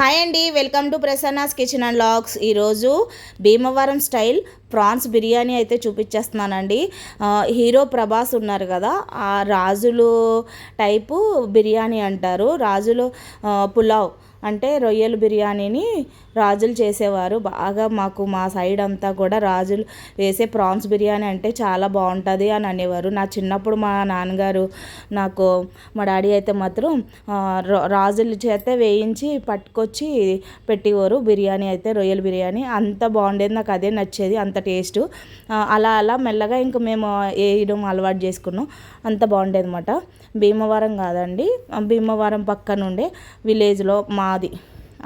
Hi అండి welcome to Prasanna's kitchen and logs ఈరోజు Bhimavaram style prawns biryani అయితే చూపించేస్తున్నానండి. హీరో ప్రభాస్ ఉన్నారు కదా ఆ రాజులు టైపు బిర్యానీ అంటారు. రాజులు పులావ్. అంటే రొయ్యల బిర్యానీని రాజులు చేసేవారు. బాగా మాకు మా సైడ్ అంతా కూడా రాజులు వేసే ప్రాన్స్ బిర్యానీ అంటే చాలా బాగుంటుంది అని అనేవారు. నా చిన్నప్పుడు మా నాన్నగారు నాకు మా డాడీ అయితే మాత్రం రా- రాజుల చేత వేయించి పట్టుకొచ్చి పెట్టేవారు బిర్యానీ అయితే రొయ్యల బిర్యానీ. అంత బాగుండేది నాకు అదే నచ్చేది అంత టేస్ట్. అలా అలా మెల్లగా ఇంక మేము వేయడం అలవాటు చేసుకున్నాం. అంత బాగుండేది అనమాట భీమవరం కాదండి. భీమవరం పక్కనుండే విలేజ్లో మా మాది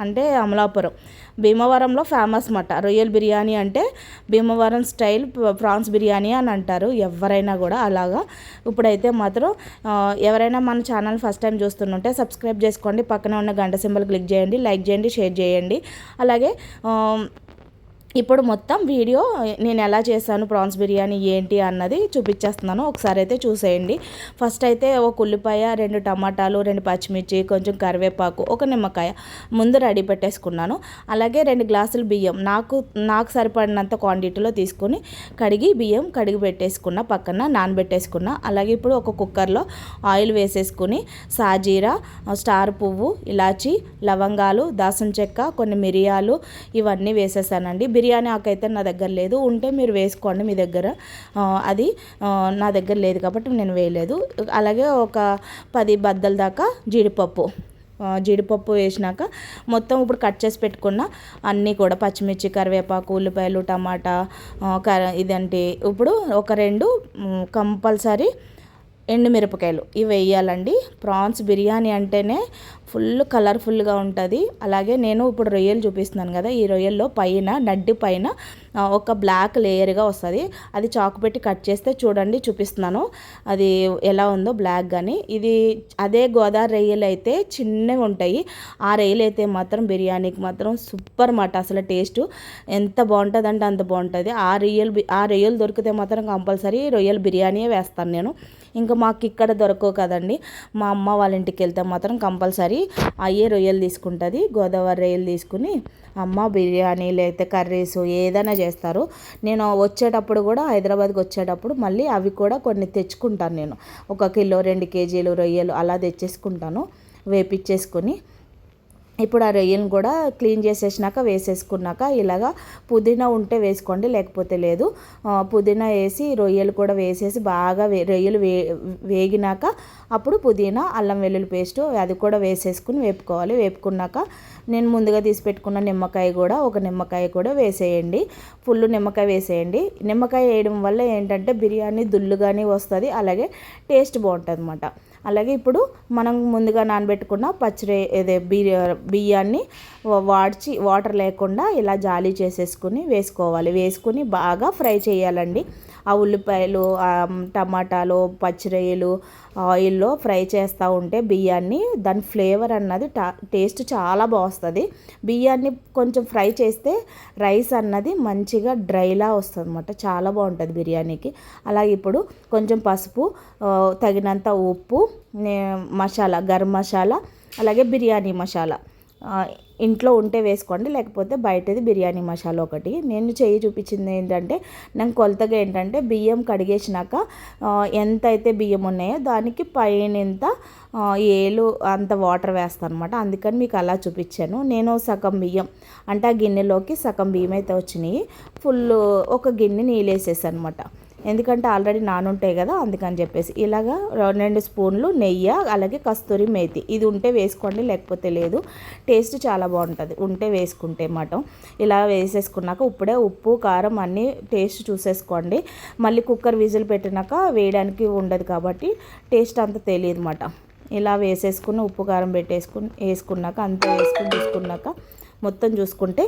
అంటే అమలాపురం. భీమవరంలో ఫేమస్ మాట. రొయ్యల బిర్యానీ అంటే భీమవరం స్టైల్ ప్రాన్స్ బిర్యానీ అని అంటారు. ఎవరైనా కూడా అలాగా. ఇప్పుడైతే మాత్రం ఎవరైనా మన ఛానల్ ఫస్ట్ టైం చూస్తుంటే సబ్స్క్రైబ్ చేసుకోండి. పక్కన ఉన్న గంట సింబల్ క్లిక్ చేయండి. లైక్ చేయండి షేర్ చేయండి. అలాగే ఇప్పుడు మొత్తం వీడియో నేను ఎలా చేశాను ప్రాన్స్ బిర్యానీ ఏంటి అన్నది చూపించేస్తున్నాను. ఒకసారి అయితే చూసేయండి. ఫస్ట్ అయితే ఒక ఉల్లిపాయ రెండు టమాటాలు రెండు పచ్చిమిర్చి కొంచెం కరివేపాకు ఒక నిమ్మకాయ ముందు రెడీ పెట్టేసుకున్నాను. అలాగే రెండు గ్లాసులు బియ్యం నాకు నాకు సరిపడినంత క్వాంటిటీలో తీసుకొని కడిగి బియ్యం కడిగి పెట్టేసుకున్న పక్కన నానబెట్టేసుకున్న. అలాగే ఇప్పుడు ఒక కుక్కర్లో ఆయిల్ వేసేసుకుని సాజీరా స్టార్ పువ్వు ఇలాచి లవంగాలు దాసం చెక్క కొన్ని మిరియాలు ఇవన్నీ వేసేసానండి. బిర్యానీ ఆకు అయితే నా దగ్గర లేదు. ఉంటే మీరు వేసుకోండి మీ దగ్గర. అది నా దగ్గర లేదు కాబట్టి నేను వేయలేదు. అలాగే ఒక పది బద్దల దాకా జీడిపప్పు. జీడిపప్పు వేసినాక మొత్తం ఇప్పుడు కట్ చేసి పెట్టుకున్న అన్నీ కూడా పచ్చిమిర్చి కరివేపాకు ఉల్లిపాయలు టమాటా క కర ఇదంటే ఇప్పుడు ఒక రెండు కంపల్సరీ కంపల్సరీ ఎండుమిరపకాయలు. ఇవి వేయాలండి. ప్రాన్స్ బిర్యానీ అంటేనే ఫుల్ కలర్ఫుల్గా ఉంటుంది. అలాగే నేను ఇప్పుడు రొయ్యలు చూపిస్తున్నాను కదా ఈ రొయ్యల్లో పైన నడ్డి పైన ఒక బ్లాక్ లేయర్గా వస్తుంది. అది చాకు పెట్టి కట్ చేస్తే చూడండి చూపిస్తున్నాను. అది ఎలా ఉందో బ్లాక్ కానీ ఇది అదే గోదావరి రొయ్యలు అయితే చిన్నవి ఉంటాయి. ఆ రొయ్యలు అయితే మాత్రం బిర్యానీకి మాత్రం సూపర్ మాట అసలు టేస్ట్. ఎంత బాగుంటుంది అంటే అంత బాగుంటుంది. ఆ రొయ్యలు ఆ రొయ్యలు దొరికితే మాత్రం కంపల్సరీ రొయ్యలు బిర్యానీయే వేస్తాను నేను. ఇంకా మాకు ఇక్కడ దొరకవు కదండి. మా అమ్మ వాళ్ళ ఇంటికి వెళ్తే మాత్రం కంపల్సరీ అయ్యే రొయ్యలు తీసుకుంటుంది గోదావరి రొయ్యలు తీసుకుని అమ్మ బిర్యానీ లేకపోతే కర్రీస్ ఏదైనా చేస్తారు. నేను వచ్చేటప్పుడు కూడా హైదరాబాద్కి వచ్చేటప్పుడు మళ్ళీ అవి కూడా కొన్ని తెచ్చుకుంటాను నేను. ఒక కిలో రెండు కేజీలు రొయ్యలు అలా తెచ్చేసుకుంటాను వేపిచ్చేసుకొని. ఇప్పుడు ఆ రొయ్యలను కూడా క్లీన్ చేసేసినాక వేసేసుకున్నాక ఇలాగా పుదీనా ఉంటే వేసుకోండి లేకపోతే లేదు. పుదీనా వేసి రొయ్యలు కూడా వేసేసి బాగా వే రొయ్యలు వే వేగినాక అప్పుడు పుదీనా అల్లం వెల్లుల్లి పేస్ట్ అది కూడా వేసేసుకుని వేపుకోవాలి. వేపుకున్నాక నేను ముందుగా తీసి పెట్టుకున్న నిమ్మకాయ కూడా ఒక నిమ్మకాయ కూడా వేసేయండి. ఫుల్ నిమ్మకాయ వేసేయండి. నిమ్మకాయ వేయడం వల్ల ఏంటంటే బిర్యానీ దుల్లుగానే వస్తుంది అలాగే టేస్ట్ బాగుంటుంది అన్నమాట అలాగే ఇప్పుడు మనం ముందుగా నానబెట్టుకున్న పచ్చిరే ఇదే బియ్యాన్ని వాడ్చి వాటర్ లేకుండా ఇలా జాలి చేసేసుకుని వేసుకోవాలి. వేసుకుని బాగా ఫ్రై చేయాలండి. ఆ ఉల్లిపాయలు టమాటాలు పచ్చిరొయ్యలు ఆయిల్లో ఫ్రై చేస్తూ ఉంటే బియ్యాన్ని దాని ఫ్లేవర్ అన్నది టా టేస్ట్ చాలా బాగుస్తుంది. బియ్యాన్ని కొంచెం ఫ్రై చేస్తే రైస్ అన్నది మంచిగా డ్రైలా వస్తుంది అనమాట చాలా బాగుంటుంది బిర్యానీకి. అలాగే ఇప్పుడు కొంచెం పసుపు తగినంత ఉప్పు నే- మసాలా గరం మసాలా అలాగే బిర్యానీ మసాలా. ఇంట్లో ఉంటే వేసుకోండి లేకపోతే బయటది బిర్యానీ మసాలా ఒకటి. నేను చేయి చూపించింది ఏంటంటే నాకు కొలతగా ఏంటంటే బియ్యం కడిగేసినాక ఎంత అయితే బియ్యం ఉన్నాయో దానికి పైన ఎంత ఏలు అంత వాటర్ వేస్తాను అనమాట అందుకని మీకు అలా చూపించాను. నేను సగం బియ్యం అంటే ఆ గిన్నెలోకి సగం బియ్యం అయితే వచ్చినాయి. ఫుల్ ఒక గిన్నె నీళ్ళు వేసేసాను అనమాట ఎందుకంటే ఆల్రెడీ నానుంటాయి కదా అందుకని చెప్పేసి. ఇలాగా రెండు స్పూన్లు నెయ్యి అలాగే కస్తూరి మేతి. ఇది ఉంటే వేసుకోండి లేకపోతే లేదు. టేస్ట్ చాలా బాగుంటుంది. ఉంటే వేసుకుంటే మటం ఇలా వేసేసుకున్నాక ఇప్పుడే ఉప్పు కారం అన్నీ టేస్ట్ చూసేసుకోండి. మళ్ళీ కుక్కర్ విజిల్ పెట్టినాక వేయడానికి ఉండదు కాబట్టి టేస్ట్ అంత తెలియదు అన్నమాట ఇలా వేసేసుకుని ఉప్పు కారం పెట్టేసుకుని వేసుకున్నాక అంతా వేసుకుని తీసుకున్నాక మొత్తం చూసుకుంటే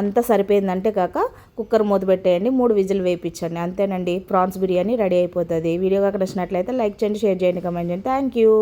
అంతా సరిపోయిందంటే కాక కుక్కర్ మూత పెట్టేయండి మూడు విజిల్ వేయించండి. అంతేనండి ప్రాన్స్ బిర్యానీ రెడీ అయిపోతుంది. వీడియో కాక నచ్చినట్లయితే లైక్ చేయండి షేర్ చేయండి కమెంట్ చేయండి. Thank you